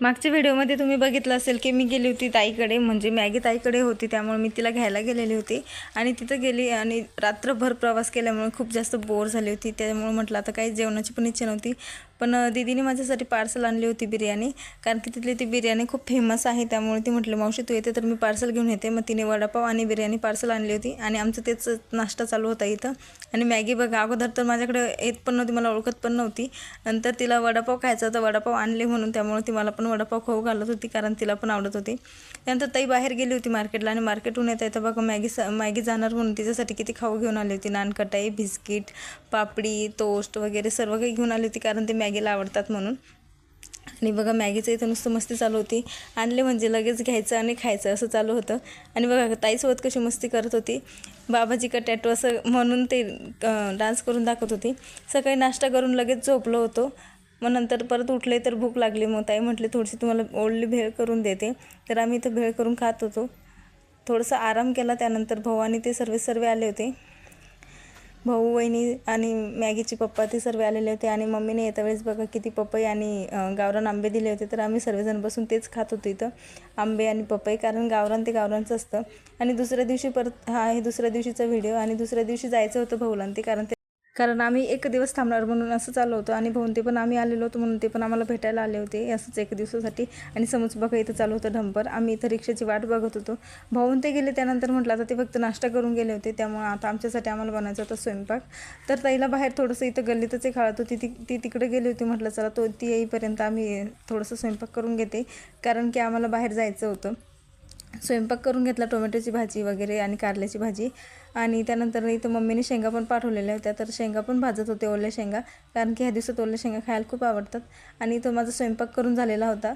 मागच्या व्हिडिओमध्ये तुम्ही बघितलं असेल की मी गेली होती ताईकडे म्हणजे मॅगी ताईकडे होती त्यामुळे मी तिला घ्यायला गेलेली होती. आणि तिथं गेली आणि रात्रभर प्रवास केल्यामुळे खूप जास्त बोर झाली होती. त्यामुळे म्हटलं आता काही जेवणाची पण इच्छा नव्हती. पण दिदीने दीदीने माझ्यासाठी पार्सल आणली होती बिर्याणी. कारण की तिथली ती बिर्याणी खूप फेमस आहे त्यामुळे ती म्हटलं मावशी तू येते तर मी पार्सल घेऊन येते. मग तिने वडापाव आणि बिर्याणी पार्सल आणली होती. आणि आमचं तेच नाश्ता चालू होता इथं. आणि मॅगी बघा अगोदर तर माझ्याकडे येत पण नव्हती मला ओळखत पण नव्हती. नंतर तिला वडापाव खायचा होता वडापाव आणले म्हणून त्यामुळे ती मला पण वडापाव खाऊ घालत होती कारण तिला पण आवडत होती. त्यानंतर ताई बाहेर गेली होती मार्केटला आणि मार्केटहून येता येतं बघा मॅगी स मॅगी जाणार म्हणून तिच्यासाठी किती खाऊ घेऊन आली होती. नानकटाई बिस्किट पापडी टोस्ट वगैरे सर्व काही घेऊन आली होती कारण ते मॅगीला आवडतात म्हणून. आणि बघा मॅगीचं इथं नुसतं मस्ती चालू होती. आणले म्हणजे लगेच घ्यायचं आणि खायचं असं चालू होतं. आणि बघा ताईसोबत कशी मस्ती करत होती. बाबाजी का टॅटू असं म्हणून ते डान्स करून दाखवत होती. सकाळी नाश्ता करून लगेच झोपलो होतो. मग नंतर परत उठले तर भूक लागली. मग ताई म्हटली थोडीशी तुम्हाला ओढली भेळ करून देते. तर आम्ही इथं भेळ करून खात होतो. थोडंसं आराम केला. त्यानंतर भाऊ आणि ते सर्व सर्व आले होते. भाऊ वहिनी आणि मॅगीचे पप्पा ते सर्व आलेले होते आणि मम्मीने येत्या वेळेस बघा किती पपई आणि गावरान आंबे दिले होते. तर आम्ही सर्वजण बसून तेच खात होतो इथं आंबे आणि पपई. कारण गावरान ते गावरानचं असतं. आणि दुसऱ्या दिवशी परत हा हे दुसऱ्या दिवशीचा व्हिडिओ. आणि दुसऱ्या दिवशी जायचं होतं भाऊला ते कारण ते कारण आम्ही एक दिवस थांबणार म्हणून असं चालू होतो. आणि भाऊन ते पण आम्ही आलेलो होतो म्हणून ते पण आम्हाला भेटायला आले होते. असंच एक दिवसासाठी. आणि समज बघा इथं चालू होतं ढंपर. आम्ही इथं रिक्षाची वाट बघत होतो. भाऊन ते गेले त्यानंतर म्हटलं आता ते फक्त नाश्ता करून गेले होते. त्यामुळे आता आमच्यासाठी आम्हाला बनायचा होता स्वयंपाक. तर ताईला बाहेर थोडंसं इथं गल्लीतच एक हळत होती. ती ती तिकडे गेली होती. म्हटलं चला तो ती येईपर्यंत आम्ही थोडंसं स्वयंपाक करून घेते. कारण की आम्हाला बाहेर जायचं होतं. स्वयंपाक करून घेतला टोमॅटोची भाजी वगैरे आणि कारल्याची भाजी. आणि त्यानंतर इथं मम्मीने शेंगा पण पाठवलेल्या होत्या. तर शेंगा पण भाजत होते ओल्या शेंगा. कारण की ह्या दिवसात ओल्या शेंगा खायला खूप आवडतात. आणि तो माझा स्वयंपाक करून झालेला होता.